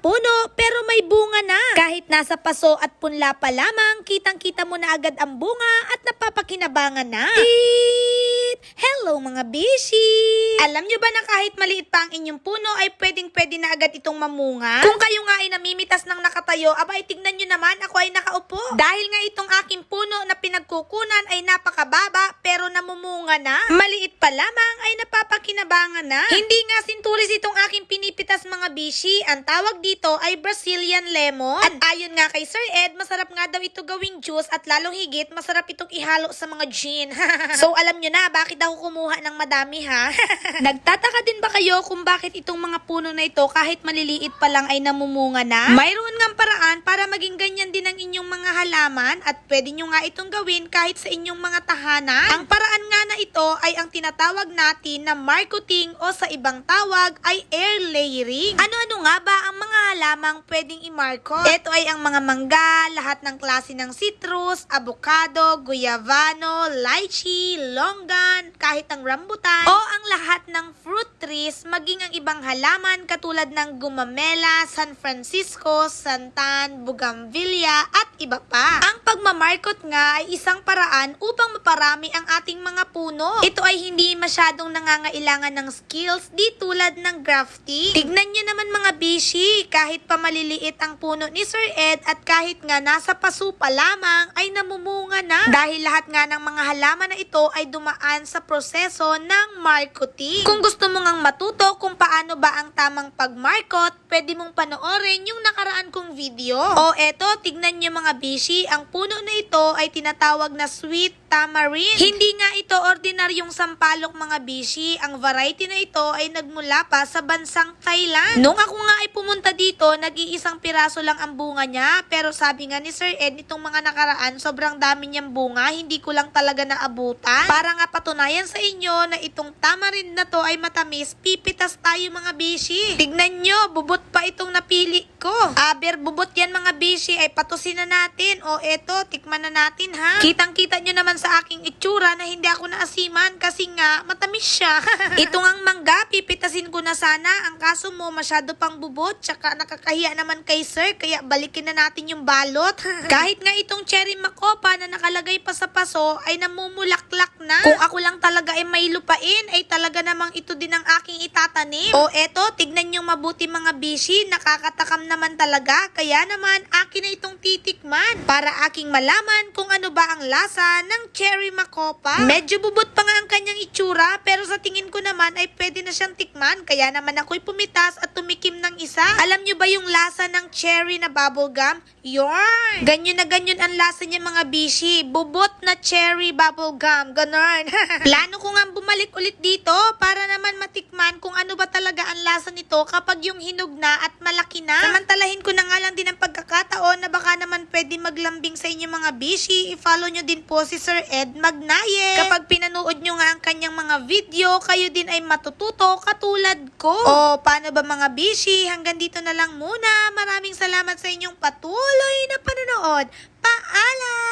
puno pero may bunga na. Kahit nasa paso at punla pa lamang, kitang-kita mo na agad ang bunga at napapakinabangan na. Eat! Hello mga bishi! Alam nyo ba na kahit maliit pa ang inyong puno ay pwedeng-pwede na agad itong mamunga? Kung kayo nga ay namimitas ng nakatayo, abay tignan nyo naman ako ay nakaupo. Dahil nga itong aking puno na pinagkukunan ay napakababa pero namumunga na. Maliit pa lamang ay napapakinabangan na. Hindi nga sintulis itong aking pinipitas mga bishi. Ang tawag dito ay Brazilian lemon. At ayon nga kay Sir Ed, masarap nga daw ito gawing juice at lalong higit masarap itong ihalo sa mga gin. so alam nyo na bakit ako kumuha ng madami ha? Nagtataka din ba kayo kung bakit itong mga puno na ito kahit maliliit pa lang ay namumunga na? Mayroon nga paraan para maging ganyan din ang inyong mga halaman at pwede nyo nga itong gawin kahit sa inyong mga tahanan. Ang paraan nga na ito ay ang tinatawag natin na marketing o sa ibang tawag ay air layering. Ano-ano nga ba ang mga halamang pwedeng i-market? Ito ay ang mga mangga, lahat ng klase ng citrus, avocado, guyavano, lychee, longgan, kahit ang rambutan, o ang lahat ng fruit trees, maging ang ibang halaman katulad ng gumamela, San Francisco, santan, bugambilya, at iba pa. Ang pagmamarkot nga ay isang paraan upang maparami ang ating mga puno. Ito ay hindi masyadong nangangailangan ng skills di tulad ng grafting. Tignan nyo naman mga bishi, kahit pa maliliit ang puno ni Sir Ed at kahit nga nasa paso pa lamang ay namumunga na. Dahil lahat nga ng mga halaman na ito ay dumaan sa proseso ng marketing. Kung gusto mo ngang matuto kung paano ba ang tamang pag-market, pwede mong panoorin yung nakaraan kong video. O eto, tignan nyo mga bishi, ang puno na ito ay tinatawag na sweet tamarind. Hindi nga ito ordinaryong sampalok mga bishi. Ang variety na ito ay nagmula pa sa bansang Thailand. Nung ako nga ay pumunta dito, nag-iisang piraso lang ang bunga niya. Pero sabi nga ni Sir Ed, itong mga nakaraan, sobrang dami niyang bunga. Hindi ko lang talaga naabutan. Para nga patunayan sa inyo na itong tamarind na to ay matamis, pipitas tayo mga bishi. Tignan nyo, bubot pa itong napili ko. Aber, bubot yan mga bishi, ay patusin na natin. O eto, tikman na natin ha. Kitang-kita nyo naman sa aking itsura na hindi ako naasiman kasi nga matamis siya. Ito ang mangga, pipitasin ko na sana. Ang kaso mo, masyado pang bubot, tsaka nakakahiya naman kay sir, kaya balikin na natin yung balot. Kahit nga itong cherry makopa na nakalagay pa sa paso, ay namumulaklak na. Kung ako lang talaga ay may lupain, ay talaga namang ito din ang aking itatanim. O eto, tignan yung mabuti mga bishi, nakakatakam naman talaga, kaya naman akin na itong titikman para aking malaman kung ano ba ang lasa ng cherry makopa. Medyo bubot pa nga ang kanyang itsura, pero sa tingin ko naman ay pwede na siyang tikman, kaya naman ako'y pumitas at tumikim ng isa. Alam nyo ba yung lasa ng cherry na bubblegum? Yorn! Ganyan na ganyan ang lasa niya mga bishi. Bubot na cherry bubblegum. Ganon. Plano ko nga bumalik ulit dito para naman matikman kung ano ba talaga ang lasa nito kapag yung hinog na at malaki na. Samantalahin ko na nga lang din ang pagkakataon na baka naman pwede maglambing sa inyo mga bishi. I-follow nyo din po si Sir Ed Magnaye. Kapag pinanood nyo nga ang kanyang mga video, kayo din ay matututo katulad ko. O paano ba mga bishi? Hanggang dito na lang muna. Maraming salamat sa inyong patuloy na panonood. Paalam!